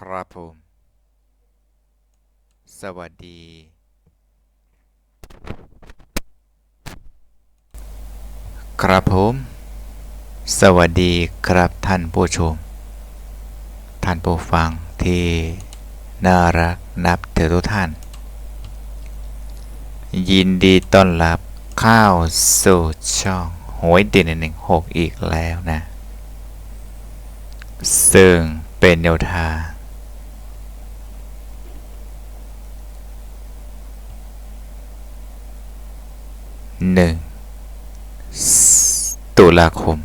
ครับผม สวัสดีครับผม สวัสดีครับท่านผู้ชม ท่านผู้ฟังที่น่ารักนับถือทุกท่าน ยินดีต้อนรับเข้าสู่ช่องหวยเด่นหนึ่งหกอีกแล้วนะ ซึ่งเป็นแนวทาง หนึ่งตุลาคม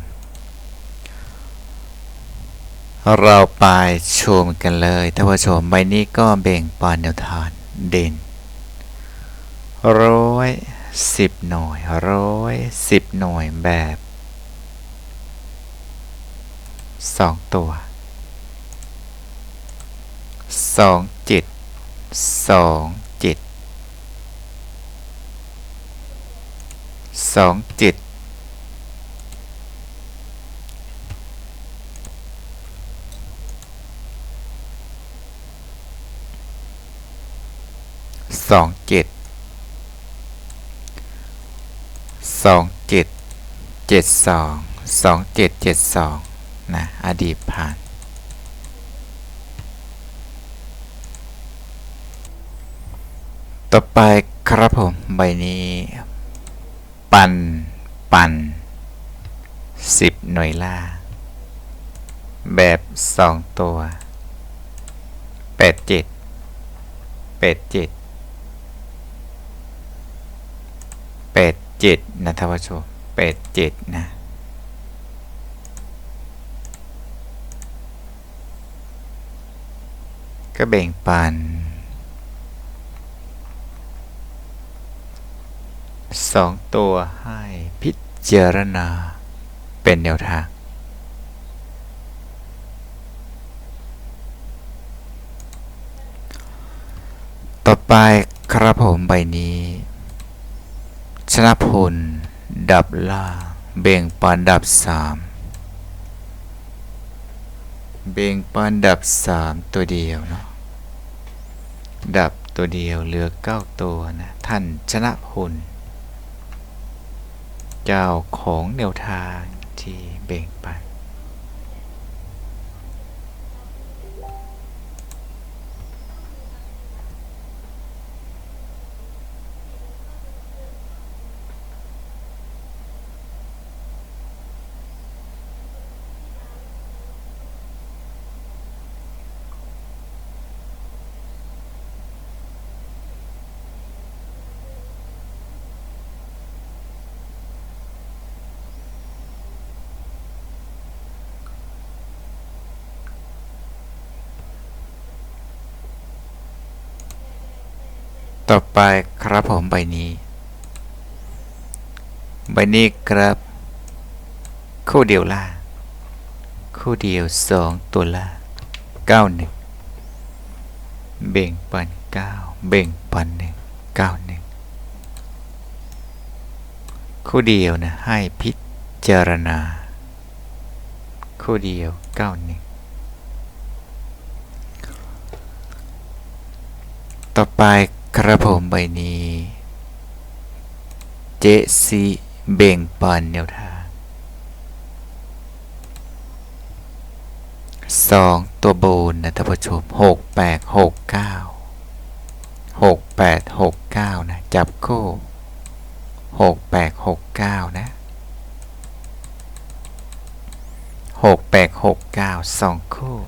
เราไปชมกันเลยท่านผู้ชมใบนี้ก็แบ่งปันแนวทางเด่นร้อยสิบหน่วยร้อยสิบหน่วยแบบสองตัวสองเจ็ดสองเจ็ด สองเจ็ดสองเจ็ดสองเจ็ดเจ็ดสองสองเจ็ดเจ็ดสองนะอดีตผ่านต่อไปครับผม ใบนี้ ปัน ปันสิบหน่วยล่า แบบสองตัวแปดเจ็ดแปดเจ็ดแปดเจ็ดนะท่านผู้ชมแปดเจ็ดนะก็แบ่งปัน สองตัวให้พิจารณา เป็นแนวทาง ต่อไปครับผมใบนี้ ชนะพล ดับล่า เบ่งปันดับสามเบ่งปันดับสามตัวเดียวเนาะดับตัวเดียวเหลือเก้าตัวนะ ท่านชนะพล เจ้าของแนวทางที่เบ่งปัน ต่อไปครับผมใบนี้ ใบนี้ครับ คู่เดียวล่า คู่เดียวสองตัวล่าเก้าหนึ่งเบ่งปันเก้าเบ่งปันหนึ่งเก้าหนึ่งคู่เดียวนะให้พิจารณา คู่เดียวเก้าหนึ่งต่อไป ครับผมใบนี้ เจซีเบ่งปันแนวทางสองตัวโบนนะท่านผู้ชมหกแปดหกเก้าหกแปดหกเก้านะ จับคู่หกแปดหกเก้านะหกแปดหกเก้าสองคู่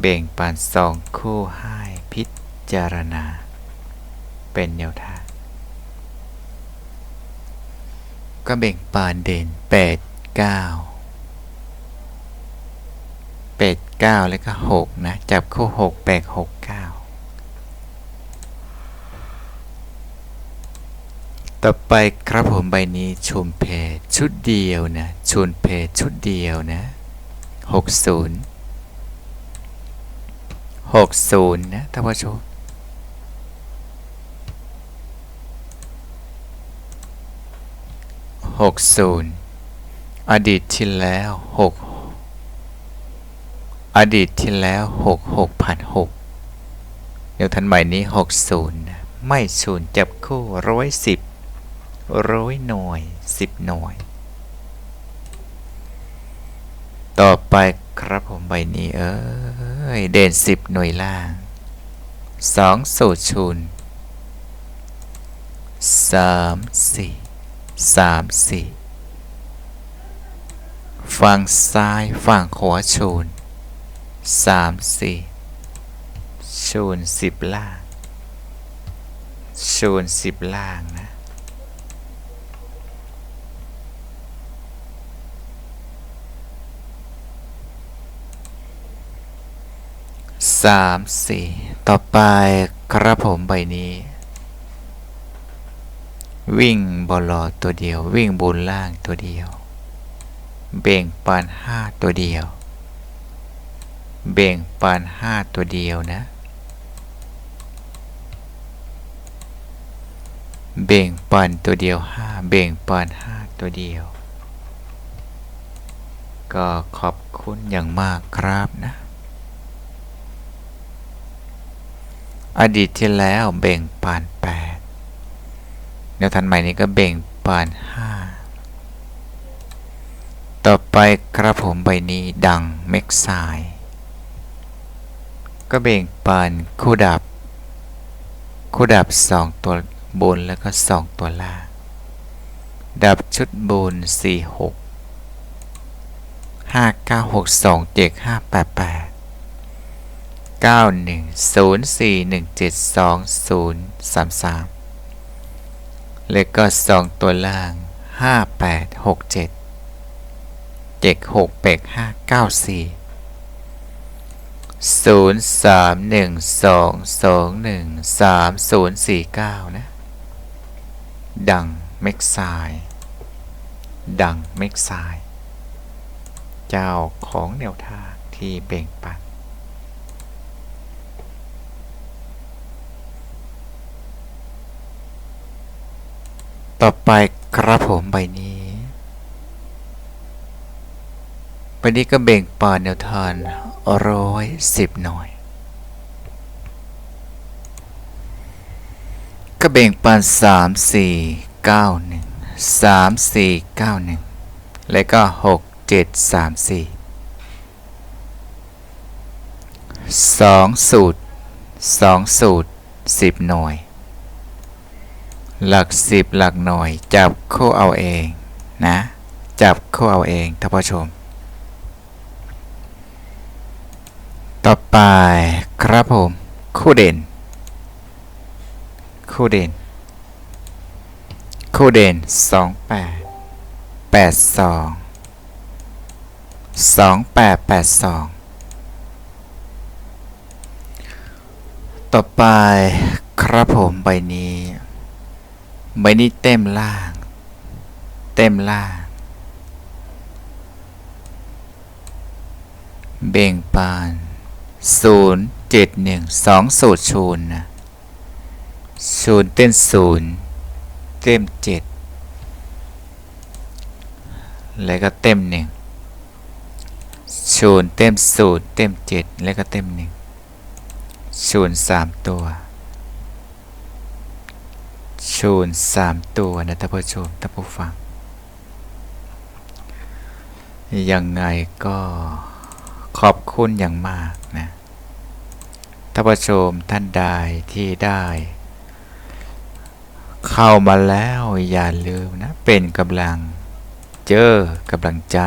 เบ่งปันสองคู่ให้พิษ จารณา เป็นแนวทางก็เบ่งปานเด่นแปดเก้าแปดเก้าแล้วก็หกนะ จับคู่หกแปดหกเก้าต่อไปครับผมใบนี้ชมเพชุดเดียวนะชนเพชุดเดียวนะหกศูนย์หกศูนย์นะท่านผู้ชม หกศูนย์อดีตที่แล้วหกอดีตที่แล้วหกหกผ่านหกเดี๋ยวทันใหม่นี้หกศูนย์นะไม่ศูนย์จับคู่ร้อยสิบร้อยหน่วยสิบหน่วย ต่อไปครับผมใบนี้เอ้ยเด่นสิบหน่วยล่างสองสูตรชูนสามสี่ สามสี่ฝั่งซ้ายฝั่งขวาชูนสามสี่ชูนสิบล่างชูนสิบล่างนะสามสี่ต่อไปครับผมใบนี้ วิ่งบอลอตัวเดียว วิ่งบนล่างตัวเดียว เบ่งปานห้าตัวเดียว เบ่งปานห้าตัวเดียวนะ เบ่งปานตัวเดียวห้าเบ่งปานห้าตัวเดียว ก็ขอบคุณอย่างมากครับนะ อดีตที่แล้วเบ่งปานแปด แนวทันใหม่นี้ก็เบ่งปานห้าต่อไปครับผมใบนี้ดังเม็กไซก็เบ่งปานคู่ดับ คู่ดับสองตัวบนแล้วก็สองตัวล่าง ดับชุดบนสี่หกห้าเก้าหกสองเจ็ดห้าแปดแปด9 1 0 4 1 7 2 0 3 3 เลขก็ 2 ตัวล่าง 5 8 6 7 7 6 8 5 9 4 0 3 1 2 2 1 3 0 4 9 นะ ดังเม็กไซดังเม็กไซเจ้าของแนวทางที่เบ่งปัน ต่อไปครับผมใบนี้ใบนี้ก็เบ่งปานแนวทานร้อยสิบหน่อยก็เบ่งปานสามสี่เก้าหนึ่งสามสี่เก้าหนึ่งและก็หกเจ็ดสามสี่สองสูตรสองสูตรสิบหน่วย หลักสิบหลักหน่วย จับคู่เอาเองนะ จับคู่เอาเองท่านผู้ชม ต่อไปครับผม คู่เด่น คู่เด่น คู่เด่นสองแปดแปดสองสองแปดแปดสองต่อไปครับผมใบนี้ ใบนี้เต็มล่าง เต็มล่าง เบ่งปานศูนย์เจ็ดหนึ่งสองสูตรชูนนะศูนย์เต้นศูนย์เต็มเจ็ดแล้วก็เต็มหนึ่งศูนย์เต็มศูนย์เต็มเจ็ดแล้วก็เต็มหนึ่งศูนย์สามตัว ชูนสามตัวนะท่านผู้ชมท่านผู้ฟัง ยังไงก็ขอบคุณอย่างมากนะท่านผู้ชมท่านใดที่ได้ เข้ามาแล้วอย่าลืมนะ เป็นกำลังเจอกำลังใจ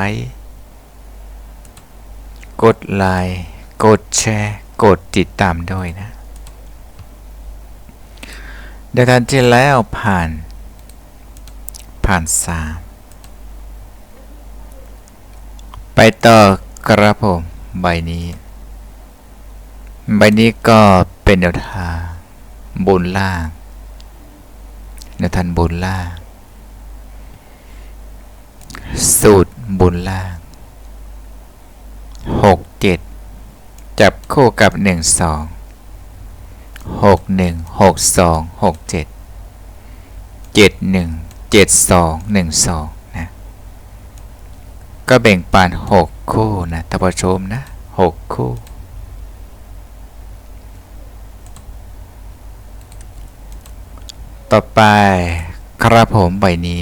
กดไลค์กดแชร์ กดติดตามด้วยนะ เดือนที่แล้วผ่าน ผ่านสามไปต่อกระผม ใบนี้ ใบนี้ก็เป็นแนวทางบนล่างแนวทางบนล่าง สูตรบนล่างหกเจ็ดจับคู่กับหนึ่งสอง หกหนึ่งหกสองหกเจ็ดเจ็ดหนึ่งเจ็ดสองหนึ่งสองนะก็แบ่งปานหกคู่นะท่านผู้ชมนะหกคู่ต่อไปครับผมใบนี้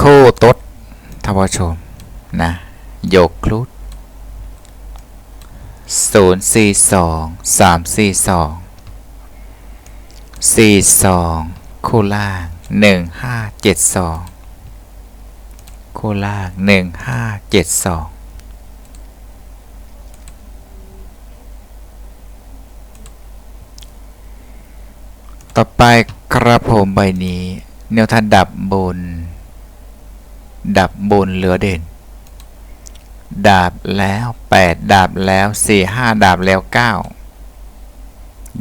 คู่ตดท่านผู้ชมนะโยกคลุด ศูนย์สี่สองสามสี่สองสี่สองคู่ล่างหนึ่งห้าเจ็ดสองคู่ล่างหนึ่งห้าเจ็ดสองต่อไปกระผมใบนี้ แนวทันดับบน ดับบนเหลือเด่น ดาบแล้วแปดดาบแล้วสี่ห้าดาบแล้วเก้า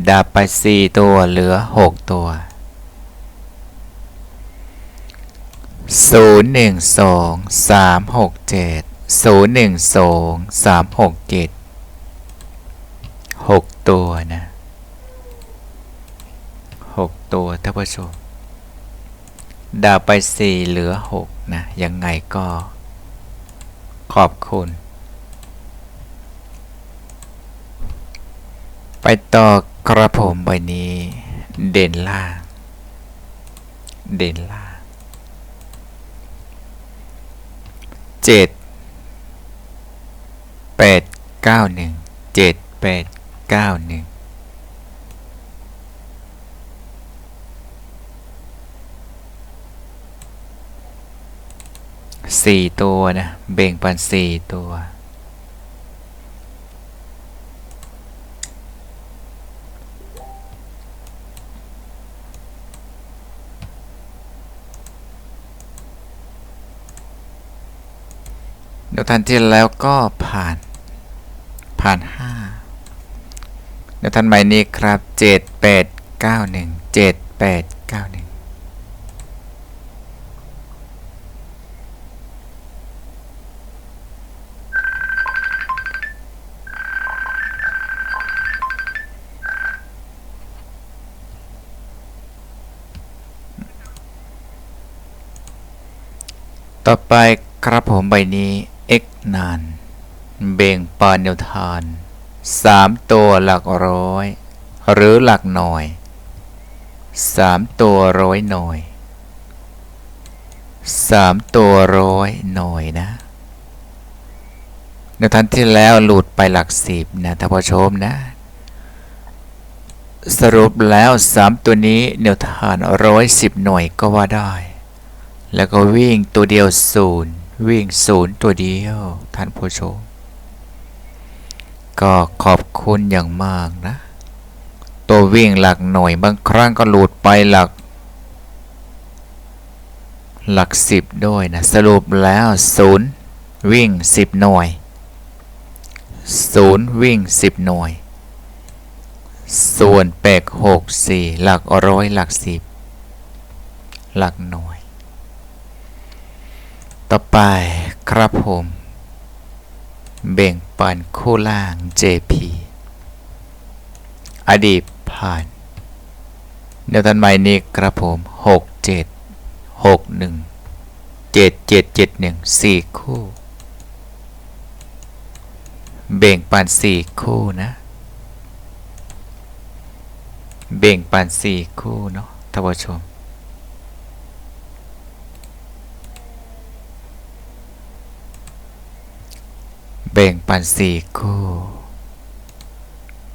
ดาบไปสี่ตัวเหลือหกตัวศูนย์หนึ่งสองสามหกเจ็ดศูนย์หนึ่งสองสามหกเจ็ดหกตัวนะหกตัวท่านผู้ชมดาบไปสี่เหลือหกนะ ยังไงก็ ขอบคุณ ไปต่อกระผมใบนี้ เด่นล่าง เด่นล่างเจ็ดแปดเก้าหนึ่งเจ็ดแปดเก้าหนึ่ง สี่ตัวนะเบ่งปันสี่ตัว เดี๋ยวทันที่แล้วก็ผ่าน ผ่านห้าเดี๋ยวทันใหม่นี้ครับเจ็ดแปดเก้าหนึ่งเจ็ดแปด ต่อไปครับผมใบนี้ x นาน เบ่งปานแนวทานสามตัวหลักร้อย หรือหลักหน่วยสามตัวร้อยหน่วยสามตัวร้อยหน่วยนะในทันที่แล้วหลุดไปหลักสิบนะท่านผู้ชมนะ สรุปแล้วสามตัวนี้แนวทานร้อยสิบหน่วยก็ว่าได้ แล้วก็วิ่งตัวเดียวศูนย์วิ่งศูนย์ตัวเดียวท่านผู้ชม ก็ขอบคุณอย่างมากนะ ตัววิ่งหลักหน่วยบางครั้งก็หลุดไปหลัก หลักสิบด้วยนะ สรุปแล้วศูนย์วิ่งสิบหน่วยศูนย์วิ่งสิบหน่วย ส่วนแปกหกสี่หลักร้อยหลักสิบหลักหน่วย ต่อไปครับผม เบ่งปันคู่ล่าง JP อดีตผ่านเดี๋ยวทันใหม่นี้ครับผมหกเจ็ดหกหนึ่งเจ็ดเจ็ดเจ็ดหนึ่งสี่คู่ เบ่งปันสี่คู่นะ เบ่งปันสี่คู่เนาะท่านผู้ชม เบ่งปันสี่คู่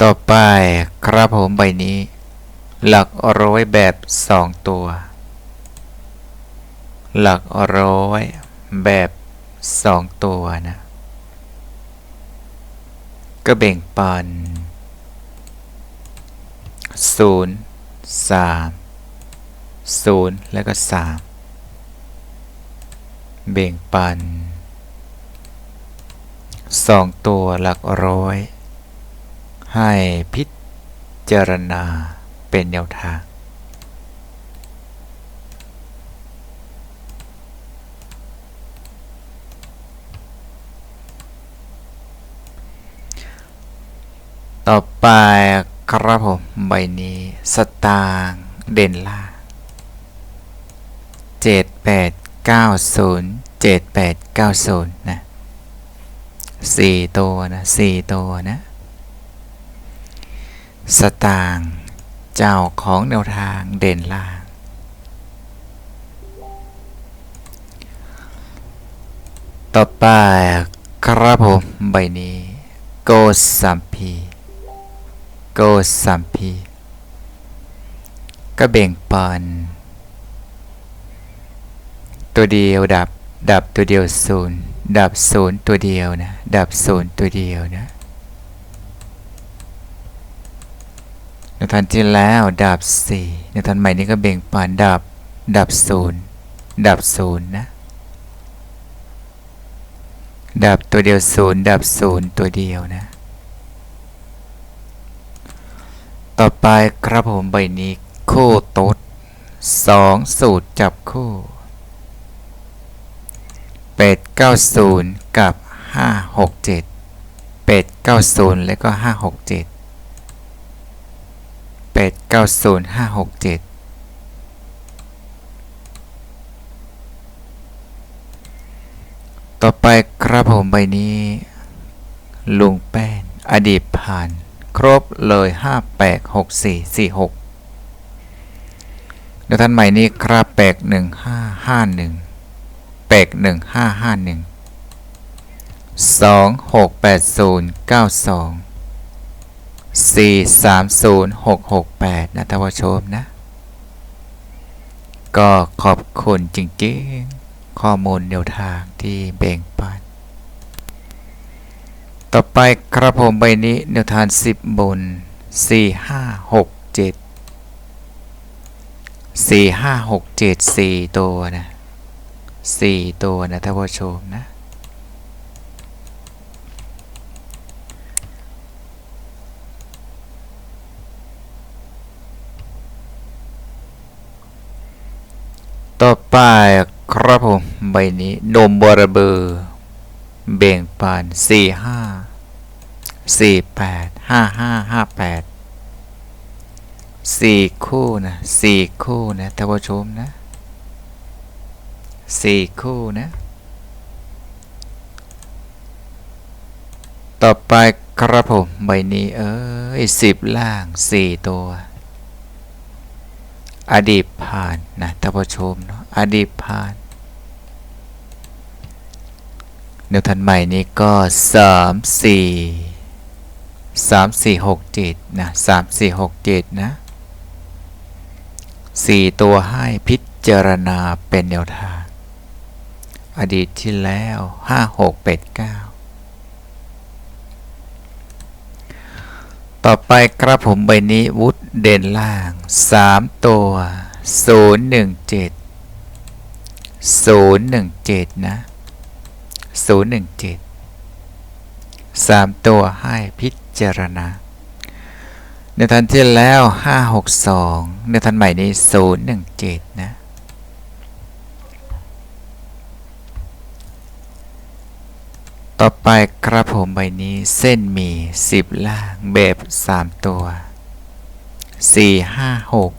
ต่อไปครับผมใบนี้ หลักร้อยแบบสองตัว หลักร้อยแบบสองตัวนะ ก็เบ่งปันศูนย์สามศูนย์แล้วก็สามเบ่งปัน สองตัวหลักร้อย ให้พิจารณาเป็นแนวทาง ต่อไปครับผม ใบนี้ สตางค์เด่นล่าเจ็ดแปดเก้าศูนย์เจ็ดแปดเก้าศูนย์นะ สี่ตัวนะสี่ตัวนะ สตางเจ้าของแนวทางเด่นล่าง ต่อไปครับผมใบนี้ โกสัมพีโกสัมพีก็เบ่งปันตัวเดียวดับดับตัวเดียวศูนย์ ดับศูนย์ตัวเดียวนะ ดับศูนย์ตัวเดียวนะในทันที่แล้วดับสี่ในทันใหม่นี้ก็เบ่งปันดับ ดับศูนย์ดับศูนย์นะ ดับตัวเดียวศูนย์ดับศูนย์ตัวเดียวนะ ต่อไปครับผมใบนี้คู่โต๊ดสองสูตรจับคู่ เป็ดเก้าศูนย์กับห้าหกเจ็ดเป็ดเก้าศูนย์แล้วก็ห้าหกเจ็ดเป็ดเก้าศูนย์ห้าหกเจ็ดต่อไปครับผมใบนี้ ลุงแป้น อดีตผ่าน ครบเลยห้าแปดหกสี่สี่หกเดี๋ยวท่านใหม่นี้ครับแปดหนึ่งห้าห้าหนึ่งแปดหนึ่งห้าห้าหนึ่งสองหกแปดศูนย์เก้าสองสี่สามศูนย์หกหกแปดนะท่านผู้ชมนะ ก็ขอบคุณจริงๆ ข้อมูลแนวทางที่แบ่งปัน ต่อไปครับผมใบนี้แนวทางสิบบนสี่ห้าหกเจ็ดสี่ห้าหกเจ็ดสี่ตัวนะ สี่ตัวนะท่านผู้ชมนะต่อไปครับผมใบนี้นมบระเบอร์เบ่งปานสี่ห้าสี่แปดห้าห้าห้าแปดสี่คู่นะสี่คู่นะท่านผู้ชมนะ สี่คู่นะ ต่อไปครับผม ใบนี้เอ้ยสิบล่างสี่ตัว อดีตผ่านนะท่านผู้ชมเนาะอดีตผ่านเดี๋ยวทันใหม่นี้ก็สามสี่สามสี่หกเจ็ดนะสามสี่หกเจ็ดนะสี่ตัวให้พิจารณาเป็นแนวทาง อดีตที่แล้วห้าหกเป็ดเก้าต่อไปครับผมใบนี้วุฒเด่นล่างสามตัวศูนย์หนึ่งเจ็ดศูนย์หนึ่งเจ็ดนะศูนย์หนึ่งเจ็ดสามตัวให้พิจารณาในทันที่แล้วห้าหกสองในทันใหม่นี้ศูนย์หนึ่งเจ็ดนะ ต่อไปครับผมใบนี้เส้นหมีสิบล่างแบบสามตัวสี่ห้าหก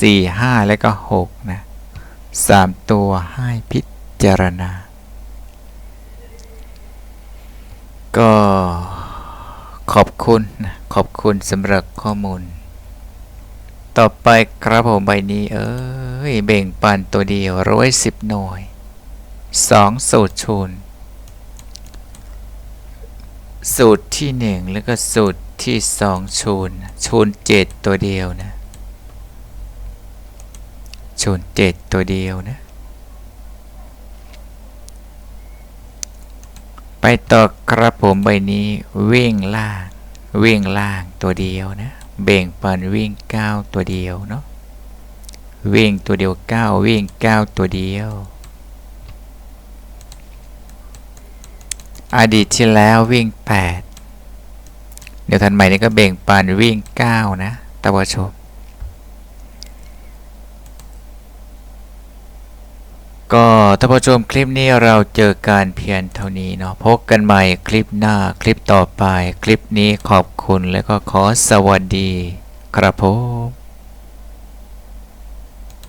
สี่ห้าแล้วก็หกนะสามตัวให้พิจารณา ก็ขอบคุณนะขอบคุณสำหรับข้อมูล ต่อไปครับผมใบนี้เอ้ยเบ่งปันตัวเดียวร้อยสิบหน่วยสองสูตรชูน สูตรที่หนึ่งแล้วก็สูตรที่สองชูนชูนเจ็ดตัวเดียวนะชูนเจ็ดตัวเดียวนะไปต่อครับผมใบนี้วิ่งล่างวิ่งล่างตัวเดียวนะเบ่งปันวิ่งเก้าตัวเดียวเนาะวิ่งตัวเดียวก้าวิ่งเก้าตัวเดียว อดีตที่แล้ววิ่งแปดเดี๋ยวทันใหม่นี้ก็เบ่งปันวิ่งเก้านะตะวชมก็ท่านผู้ชมคลิปนี้เราเจอการเพียงเท่านี้เนาะพบกันใหม่คลิปหน้าคลิปต่อไป คลิปนี้ขอบคุณและก็ขอสวัสดี ครับผม